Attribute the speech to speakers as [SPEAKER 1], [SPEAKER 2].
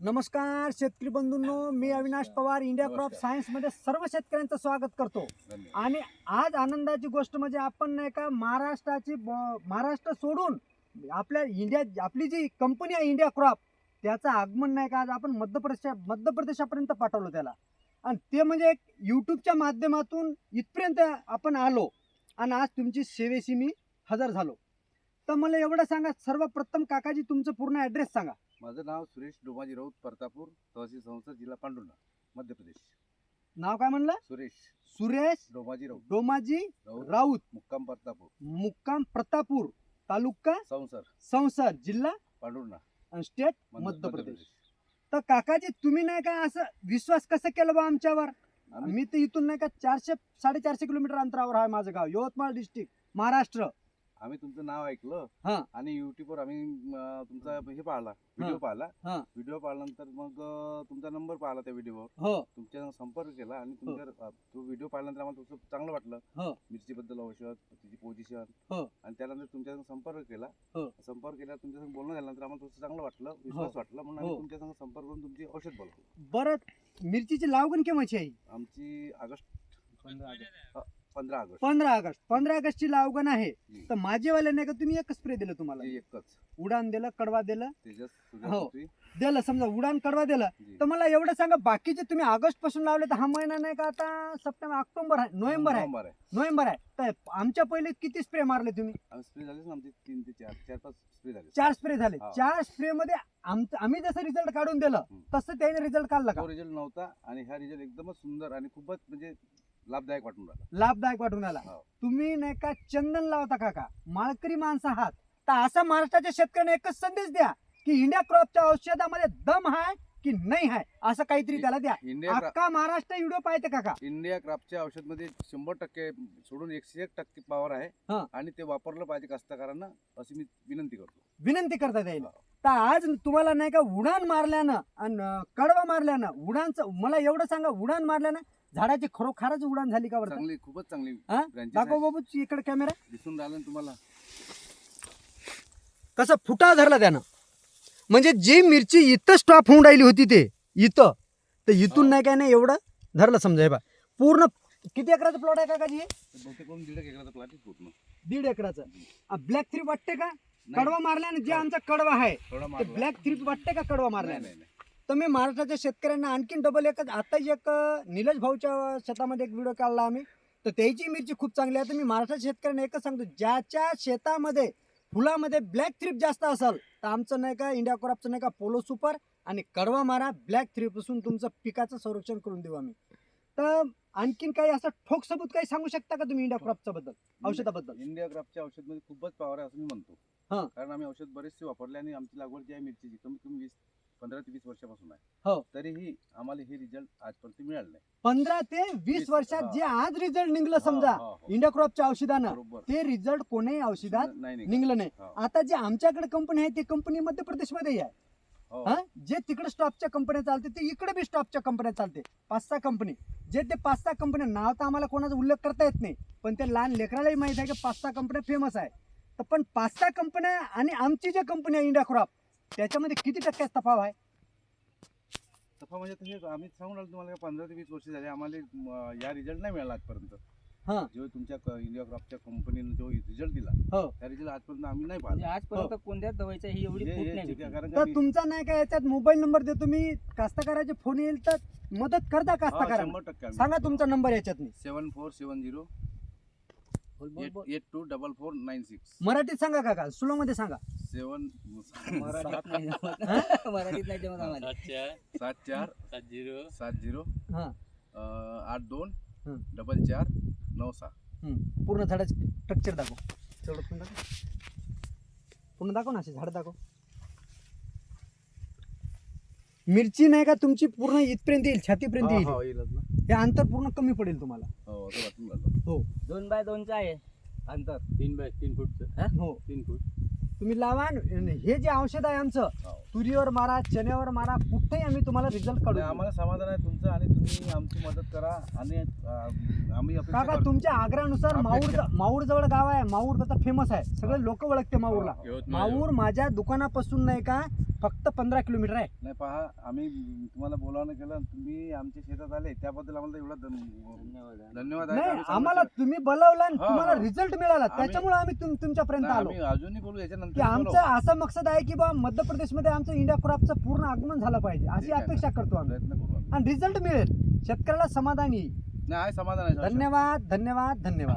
[SPEAKER 1] नमस्कार शेतकरी बंधूंनो. मी अविनाश पवार इंडिया क्रॉप
[SPEAKER 2] नमस्कार.
[SPEAKER 1] सायन्समध्ये सर्व शेतकऱ्यांचं स्वागत करतो. आणि आज आनंदाची गोष्ट म्हणजे आपण नाही का महाराष्ट्राची ब- महाराष्ट्र सोडून आपल्या इंडिया आपली जी कंपनी आहे इंडिया क्रॉप त्याचं आगमन नाही का आज आपण मध्य प्रदेश मध्य प्रदेशापर्यंत पाठवलं त्याला. आणि ते म्हणजे एक यूट्यूबच्या माध्यमातून इथपर्यंत आपण आलो. आणि आज तुमची सेवेशी मी हजर झालो. तर मला एवढं सांगा सर्वप्रथम काकाजी तुमचं पूर्ण ॲड्रेस सांगा.
[SPEAKER 2] माझं नाव सुरेश डोमाजी राऊत परतापूर तहसील संसद जिल्हा पांडुर्णा मध्य प्रदेश.
[SPEAKER 1] नाव काय म्हणलं?
[SPEAKER 2] सुरेश
[SPEAKER 1] सुरेश
[SPEAKER 2] डोमाजी राऊत.
[SPEAKER 1] डोमाजी
[SPEAKER 2] राऊत.
[SPEAKER 1] राऊत.
[SPEAKER 2] मुक्काम परतापूर.
[SPEAKER 1] मुक्काम प्रतापूर तालुका
[SPEAKER 2] संसर
[SPEAKER 1] संसद जिल्हा
[SPEAKER 2] पांडुर्णा
[SPEAKER 1] आणि स्टेट
[SPEAKER 2] मध्य-
[SPEAKER 1] मध्य प्रदेश. तर काकाजी तुम्ही नाही का असं विश्वास कसं केलं बा आमच्यावर?
[SPEAKER 2] आम्ही
[SPEAKER 1] मी तर इथून नाही का चारशे साडेचारशे किलोमीटर अंतरावर आहे माझं गाव यवतमाळ डिस्ट्रिक्ट महाराष्ट्र.
[SPEAKER 2] आम्ही तुमचं नाव ऐकलं
[SPEAKER 1] हा.
[SPEAKER 2] आणि युट्यूबवर आम्ही अं, तुमचा हे पाहिला व्हिडिओ पाहिला.
[SPEAKER 1] हा.
[SPEAKER 2] व्हिडिओ पाहिल्यानंतर मग अं, तुमचा नंबर पाहिला त्या व्हिडिओवर
[SPEAKER 1] हो.
[SPEAKER 2] तुमच्या संपर्क केला आणि तुमच्या अं, तो व्हिडिओ पाहिल्यानंतर आम्हाला तुमचं चांगलं वाटलं.
[SPEAKER 1] हो.
[SPEAKER 2] मिरची बद्दल औषध तिची पोझिशन
[SPEAKER 1] हो.
[SPEAKER 2] आणि त्यानंतर तुमच्या संपर्क केला.
[SPEAKER 1] हो.
[SPEAKER 2] संपर्क केल्यावर तुमच्या बोलणं झाल्यानंतर आम्हाला तुमचं चांगलं वाटलं विश्वास वाटला. म्हणून आम्ही
[SPEAKER 1] हो.
[SPEAKER 2] तुमच्या संग संपर्क करून तुमची औषध बोलतो
[SPEAKER 1] बरं मिरचीची लागवण केव्हाची आहे?
[SPEAKER 2] आमची ऑगस्ट पंधरा ऑगस्ट.
[SPEAKER 1] पंधरा ऑगस्ट. पंधरा ऑगस्टची लागवण आहे.
[SPEAKER 2] जी.
[SPEAKER 1] तर माझेवाले नाही का तुम्ही एकच स्प्रे दिलं तुम्हाला?
[SPEAKER 2] एकच.
[SPEAKER 1] उडान दिलं कडवा दिलं? हो. दिलं समजा उडान कडवा दिलं.
[SPEAKER 2] जी.
[SPEAKER 1] तर मला एवढं सांगा बाकीचे तुम्ही ऑगस्टपासून लावले तर हा महिना नाही का आता सप्टेंबर ऑक्टोबर आहे नोव्हेंबर आहे?
[SPEAKER 2] नोव्हेंबर आहे.
[SPEAKER 1] नोव्हेंबर आहे. तर आमच्या पहिले किती स्प्रे मारले तुम्ही?
[SPEAKER 2] स्प्रे झालेच ना आमचे तीन ते चार चार पाच स्प्रे झाले
[SPEAKER 1] चार स्प्रे झाले.
[SPEAKER 2] हा.
[SPEAKER 1] चार स्प्रे मध्ये आमचं आम्ही जसं रिझल्ट काढून दिलं
[SPEAKER 2] हम्म.
[SPEAKER 1] तसं त्याने रिझल्ट काढला का?
[SPEAKER 2] तो रिझल्ट नव्हता आणि हा रिझल्ट एकदमच सुंदर आणि खूपच म्हणजे लाभदायक वाटून राहिला.
[SPEAKER 1] लाभदायक वाटून आला
[SPEAKER 2] हो.
[SPEAKER 1] तुम्ही नाही का चंदन लावता काका? माळकरी माणसं आहात. तर असा महाराष्ट्राच्या शेतकऱ्यांना एकच संदेश द्या की इंडिया क्रॉपच्या औषधामध्ये दम आहे की नाही आहे असं काहीतरी त्याला द्या.
[SPEAKER 2] इंडिया क्रा-
[SPEAKER 1] अख्खा महाराष्ट्र व्हिडिओ पाहते काका.
[SPEAKER 2] इंडिया क्राफ्टच्या औषधमध्ये शंभर टक्के सोडून एकशे एक टक्के पॉवर आहे.
[SPEAKER 1] हा.
[SPEAKER 2] आणि ते वापरलं पाहिजे कास्तकारांना अशी मी विनंती करतो.
[SPEAKER 1] विनंती करता येईल.
[SPEAKER 2] हो.
[SPEAKER 1] तर आज तुम्हाला नाही का उडान मारल्यानं आणि अं, कडवा मारल्यानं उडानचं मला एवढं सांगा उडान मारल्यानं झाडाची खरोखरच उडान झाली का बरं
[SPEAKER 2] चांगली खूपच चांगली
[SPEAKER 1] हा?
[SPEAKER 2] branches
[SPEAKER 1] दाखव. बाबू इकडे कॅमेरा
[SPEAKER 2] दिसून राहिलं ना तुम्हाला
[SPEAKER 1] कसं फुटा धरला त्यानं म्हणजे जी मिरची इथं स्टॉप होऊन राहिली होती ते इथं तर इथून
[SPEAKER 2] हा.
[SPEAKER 1] नाही काय नाही एवढं धरलं समजा हे बा पूर्ण किती एकराचं प्लॉट आहे काकाजी
[SPEAKER 2] बहुतेक करून दीड एक एकराचा प्लॉट आहे पूर्ण
[SPEAKER 1] दीड एकराचं ब्लॅक थ्री वाटते का कडवा मारल्यानं जे
[SPEAKER 2] हो.
[SPEAKER 1] आमचा कडवा आहे
[SPEAKER 2] थोडा
[SPEAKER 1] ते
[SPEAKER 2] मारला.
[SPEAKER 1] ब्लॅक थ्री वाटते का कडवा
[SPEAKER 2] नाही
[SPEAKER 1] मारल्यानं
[SPEAKER 2] नाही नाही.
[SPEAKER 1] तर मी महाराष्ट्राच्या शेतकऱ्यांना आणखीन डबल एकच आताच एक अं, निलेश भाऊच्या शेतामध्ये एक व्हिडिओ काढला आम्ही. तर त्याची मिरची खूप चांगली आहे. तर मी महाराष्ट्राच्या शेतकऱ्यांना एकच सांगतो ज्याच्या शेतामध्ये फुलामध्ये ब्लॅक थ्रिप जास्त असेल तर आमचं नाही का इंडिया क्रॉपचं नाही का पोलो सुपर आणि कडवा मारा ब्लॅक थ्रीपासून तुमचं पिकाचं संरक्षण करून देऊ आम्ही. तर आणखीन काही असं ठोक सबूत काही सांगू शकता का तुम्ही इंडिया क्रॉपच्या बद्दल? औषधाबद्दल.
[SPEAKER 2] इंडिया क्राफ्टच्या औषधमध्ये खूपच पॉवर आहे असं मी
[SPEAKER 1] हा.
[SPEAKER 2] म्हणतो कारण आम्ही औषध बरेचसे वापरले आणि आमची लागवड जी आहे मिरचीची कमीत कमी वीस पंधरा ते वीस वर्षापासून आहे.
[SPEAKER 1] हो.
[SPEAKER 2] तरीही आम्हाला हे रिझल्ट आजपर्यंत मिळालं नाही.
[SPEAKER 1] पंधरा ते वीस वर्षात. जे आज रिझल्ट निघलं समजा
[SPEAKER 2] हा, हा,
[SPEAKER 1] औषधानं
[SPEAKER 2] बरोबर.
[SPEAKER 1] ते रिझल्ट कोणीही औषधात
[SPEAKER 2] नाही
[SPEAKER 1] निघलं. नाही.
[SPEAKER 2] हो.
[SPEAKER 1] आता जे आमच्याकडे कंपनी आहे ती कंपनी मध्य प्रदेशमध्ये आहे.
[SPEAKER 2] हो.
[SPEAKER 1] हा? जे तिकडे स्टॉपच्या कंपन्या चालते ते इकडे बी स्टॉपच्या कंपन्या चालते. पाच सहा कंपनी जे ते पाच सहा कंपन्या नाव तर आम्हाला कोणाचा उल्लेख करता येत नाही. पण ते लहान लेकरालाही माहीत आहे की पाच सहा कंपन्या फेमस आहे. तर पण पाच सहा कंपन्या आणि आमची जे कंपनी आहे इंडिया क्रॉप त्याच्यामध्ये किती टक्क्याचा तफाव आहे?
[SPEAKER 2] तफा म्हणजे तसे आम्ही सांगून राहिलो तुम्हाला का पंधरा ते वीस वर्ष झाले आम्हाला म, या रिझल्ट नाही मिळाला आजपर्यंत.
[SPEAKER 1] हा.
[SPEAKER 2] जो तुमच्या क- इंडिया क्रॉपच्या कंपनीने जो रिझल्ट दिला
[SPEAKER 1] हो.
[SPEAKER 2] त्या रिझल्ट आजपर्यंत आम्ही नाही
[SPEAKER 3] म्हणजे
[SPEAKER 2] पाहिला
[SPEAKER 3] आजपर्यंत कोणत्याच दवाईचा ही एवढी
[SPEAKER 2] हे-
[SPEAKER 3] फूट
[SPEAKER 2] हे
[SPEAKER 3] नाही भेटली.
[SPEAKER 2] कारण का
[SPEAKER 1] तर
[SPEAKER 2] मी-
[SPEAKER 1] तुमचा नाही का याच्यात मोबाईल नंबर देतो मी? कास्तकाराचे फोन येईल तर मदत करता
[SPEAKER 2] हा, शंभर टक्के आम्ही
[SPEAKER 1] सांगा तुमचा नंबर याच्यात मी
[SPEAKER 2] seven four seven zero eight two double four nine six
[SPEAKER 1] मराठीत सांगा काका स्लो मध्ये सांगा.
[SPEAKER 2] सेवन
[SPEAKER 3] मराठीत नाही जमत. मराठीत नाही जमत आम्हाला.
[SPEAKER 4] सात चार.
[SPEAKER 2] सात चार.
[SPEAKER 4] सात झिरो.
[SPEAKER 2] सात झिरो.
[SPEAKER 1] हा.
[SPEAKER 2] अं, आठ दोन.
[SPEAKER 1] हं.
[SPEAKER 2] डबल चार. नऊ सहा.
[SPEAKER 1] हम्म. पूर्ण झाडाचे स्ट्रक्चर दाखव. तेवढं पूर्ण दाखव. पूर्ण दाखव ना असे झाड दाखव. मिरची नाही का तुमची पूर्ण इथपर्यंत येईल छातीपर्यंत
[SPEAKER 2] हा,
[SPEAKER 1] येईल?
[SPEAKER 2] हा, येईलच ना.
[SPEAKER 1] हे अंतर पूर्ण कमी पडेल तुम्हाला.
[SPEAKER 2] हो असं वाटून राहिलं.
[SPEAKER 3] दोन बाय दोनचा आहे अंतर.
[SPEAKER 4] तीन बाय तीन फूटचं.
[SPEAKER 1] हो?
[SPEAKER 4] तीन फूट.
[SPEAKER 1] तुम्ही लावा आणि हे जे औषध आहे आमचं
[SPEAKER 2] हो.
[SPEAKER 1] तुरीवर मारा चण्यावर मारा कुठेही आम्ही तुम्हाला रिझल्ट काढू
[SPEAKER 2] नाही, आम्हाला समाधान आहे तुमचं आणि तुम्ही आमची मदत करा आणि अं, आम्ही अपेक्षा
[SPEAKER 1] काका
[SPEAKER 2] करतो.
[SPEAKER 1] तुमच्या आग्र्यानुसार माऊर
[SPEAKER 2] अपेक्षा.
[SPEAKER 1] माऊर जवळ गाव आहे माऊर आता फेमस आहे. सगळे लोक ओळखते माऊरला.
[SPEAKER 4] यवतमाळ
[SPEAKER 1] माऊर माझ्या दुकानापासून नाही का फक्त पंधरा किलोमीटर आहे.
[SPEAKER 2] नाही पहा आम्ही तुम्हाला बोलावणं केलं तुम्ही आमच्या शेतात आले त्याबद्दल आम्हाला एवढा धन- धन्यवाद. आहे
[SPEAKER 1] नाही
[SPEAKER 2] आम्ही सांगू
[SPEAKER 1] आम्हाला तुम्ही बोलावलं आणि
[SPEAKER 2] हा,
[SPEAKER 1] तुम्हाला
[SPEAKER 2] हा.
[SPEAKER 1] रिझल्ट मिळाला.
[SPEAKER 2] आम्ही-
[SPEAKER 1] त्याच्यामुळे आम्ही तुम- तुमच्यापर्यंत
[SPEAKER 2] नाही,
[SPEAKER 1] आलो.
[SPEAKER 2] आम्ही अजूनही बोलू याच्यानंतर
[SPEAKER 1] आमचं असं मकसद आहे की बा मध्य प्रदेशमध्ये आमचं इंडिया क्रॉपचं पूर्ण आगमन झालं पाहिजे. अशी
[SPEAKER 2] ठीक आहे.
[SPEAKER 1] अपेक्षा करतो आम्ही.
[SPEAKER 2] प्रयत्न करू आम्ही.
[SPEAKER 1] आणि रिझल्ट मिळेल. शेतकऱ्याला समाधान येईल.
[SPEAKER 2] नाही आहे समाधान आहे
[SPEAKER 1] धन्यवाद धन्यवाद धन्यवाद.